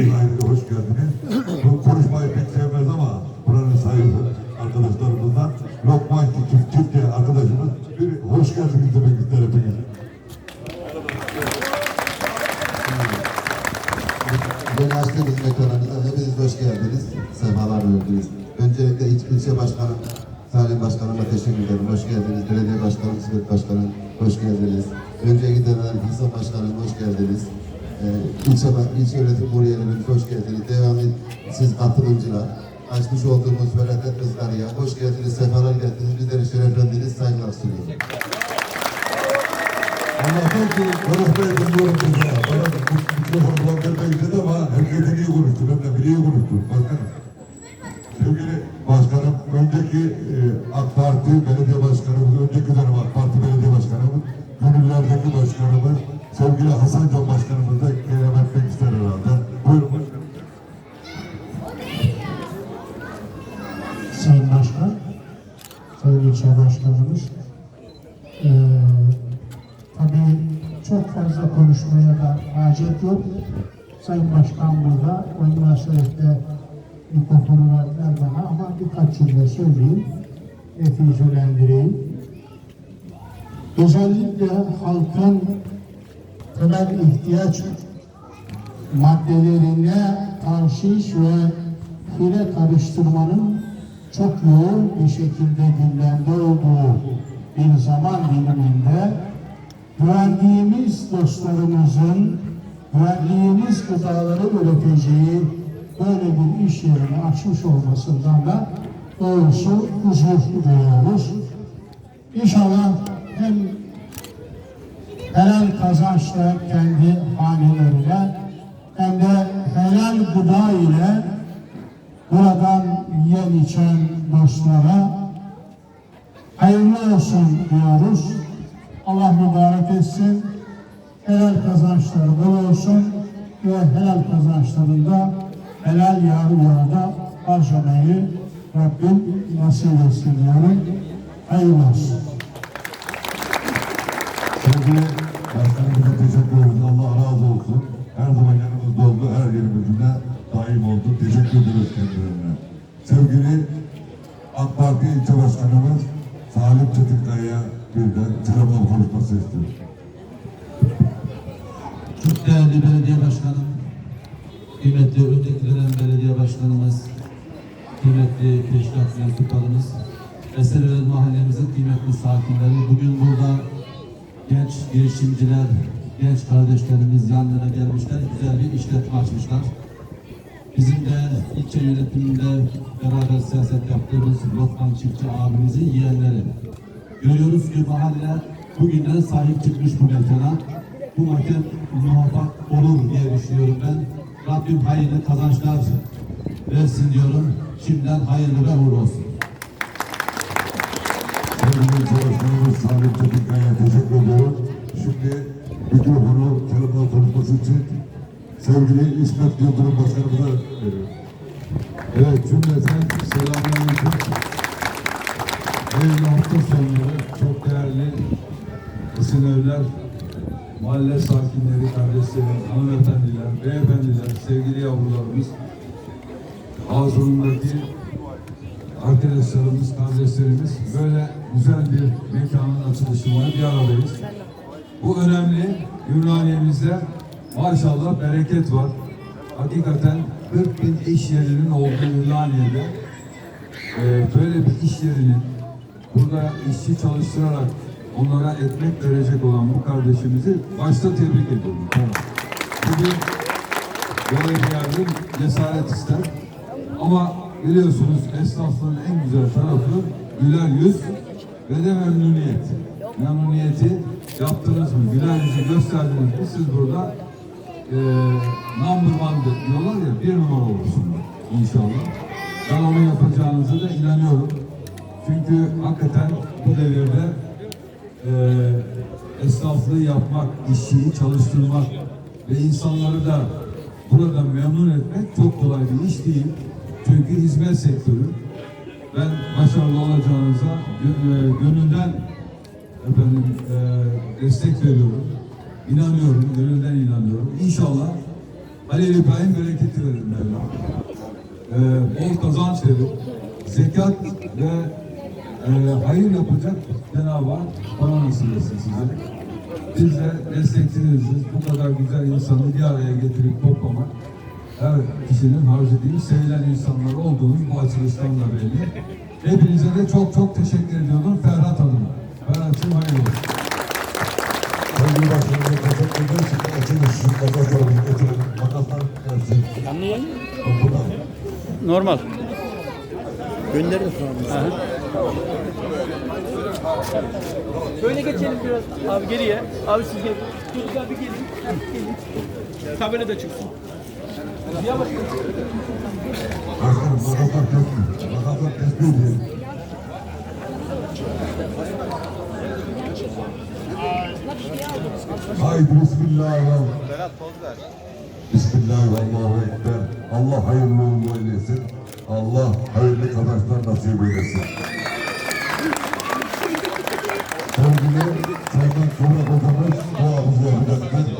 Ayrıca hoş geldiniz. Bu konuşmayı pek sevmez ama buranın sahibi arkadaşlarımızdan Lokman Çiftçi arkadaşımız bir hoş geldiniz demek ister hepiniz. Beni açtığınız mekanınıza hepiniz hoş geldiniz. Sefalar verdiniz. Öncelikle İl ilçe başkanım, Salim Başkanıma teşekkür ederim. Hoş geldiniz. Belediye Başkanım, İsmet Başkanım, hoş geldiniz. Önce giden İhsan Başkanım, hoş geldiniz. Ee, ilçe, ilçe yönetim kuryelerimiz hoş geldiniz. Devamlı siz katılımcılar. Açmış olduğumuz felaket kızlarıya hoş geldiniz, sefalar geldiniz. Bizleri şereflendiniz, saygılar sunuyorum. Allah'tan ki konuşmayı bilmiyorum biz ya. Bana bu mikrofonu bulandırmayı istedi ama herkesin iyi konuştu. Ben de bile iyi konuştum. Başkanım. Sevgili başkanım, önceki e, AK Parti belediye başkanımız, önceki çok fazla konuşmaya da hacet yok. Sayın Başkan burada, o münasebetle mikrofonu verdiler bana ama birkaç cümle söyleyeyim, neticelendireyim. Özellikle halkın temel ihtiyaç maddelerine tahşiş ve hile karıştırmanın çok yoğun bir şekilde gündemde olduğu bir zaman diliminde güvendiğimiz dostlarımızın güvendiğimiz gıdaları üreteceği böyle bir iş yerini açmış olmasından da doğrusu huzur duyuyoruz. İnşallah hem helal kazançla kendi hanelerine hem de helal gıda ile buradan yiyen içen dostlara hayırlı olsun diyoruz. Allah mübarek etsin. Helal kazançları bol olsun ve helal kazançlarında helal yağ yağda harcamayı Rabbim nasip etsin diyorum. Hayırlı olsun. Sevgili başkanımıza teşekkür ederiz. Allah razı olsun. Her zaman yanımızda oldu. Her yerimizde daim oldu. Teşekkür ederiz kendilerine. Sevgili AK Parti ilçe başkanımız Salim Çetinkaya bir de selamlar konuşması istiyorum. Çok değerli belediye başkanım, kıymetli dönem belediye başkanımız, kıymetli teşkilat mensuplarımız, Eserören mahallemizin kıymetli sakinleri, bugün burada genç girişimciler, genç kardeşlerimiz yan yana gelmişler, güzel bir işletme açmışlar. Bizim de ilçe yönetiminde beraber siyaset yaptığımız Lokman Çiftçi abimizin yeğenleri. Görüyoruz ki mahalle bugünden sahip çıkmış bu mekana. Bu mekan muvaffak olur diye düşünüyorum ben. Rabbim hayırlı kazançlar versin diyorum. Şimdiden hayırlı ve uğurlu olsun. Sevgili ilçe başkanımız Salim Çetinkaya'ya teşekkür ediyorum. Şimdi mikrofonu selamlar konuşması için sevgili İsmet Yıldırım başkanımıza veriyorum. Evet cümleten selamünaleyküm. Hayırlı hafta sonları çok değerli isimler, mahalle sakinleri, kardeşlerim, hanımefendiler, beyefendiler, sevgili yavrularımız, Ağzı'ndaki arkadaşlarımız, kardeşlerimiz böyle güzel bir mekanın açılışında bir aradayız. Bu önemli. Ümraniye'mizde maşallah bereket var. Hakikaten 40 bin iş yerinin olduğu Ümraniye'de e, böyle bir iş yerinin burada işçi çalıştırarak onlara ekmek verecek olan bu kardeşimizi başta tebrik ediyorum. Bu bir böyle bir yerde cesaret ister. Ama biliyorsunuz esnaflığın en güzel tarafı güler yüz ve de memnuniyet. Memnuniyeti yaptınız mı, güler yüzü gösterdiniz mi siz burada e, number one diyorlar ya bir numara olursunlar inşallah. Ben onu yapacağınıza da inanıyorum. Çünkü hakikaten bu devirde e, esnaflığı yapmak, işçiyi çalıştırmak ve insanları da burada memnun etmek çok kolay bir iş değil. Çünkü hizmet sektörü. Ben başarılı olacağınıza e, gönülden efendim e, destek veriyorum. İnanıyorum, gönülden inanıyorum. İnşallah Halil İbrahim bereketi verir Mevlam. Ee, bol kazanç verir. Zekat ve e, hayır yapacak Cenab-ı Hak bana nasip etsin size. Biz de destekçinizdir. Bu kadar güzel insanı bir araya getirip toplamak her kişinin harcı değil, sevilen insanlar olduğunuz bu açılıştan da belli. Hepinize de çok çok teşekkür ediyorum Ferhat Hanım. Ferhat'cığım hayırlı olsun. Sevgili başkanım, Canlı yayın. Normal. Gönderin sonra. Böyle geçelim biraz abi geriye. Abi siz gelin. Çocuklar bir gelin. Gelin. Tabela da çıksın. Başkanım. Başkanım, makaslar kesmiyor. Makaslar kesmiyor diye. Haydi Bismillahirrahmanirrahim. Berat poz. Bismillahirrahmanirrahim. Allah hayırlı uğurlu eylesin. Allah hayırlı kazançlar nasip eylesin. Sevgili Sayın Kurak Hocamız bu hafızı yapacaktır.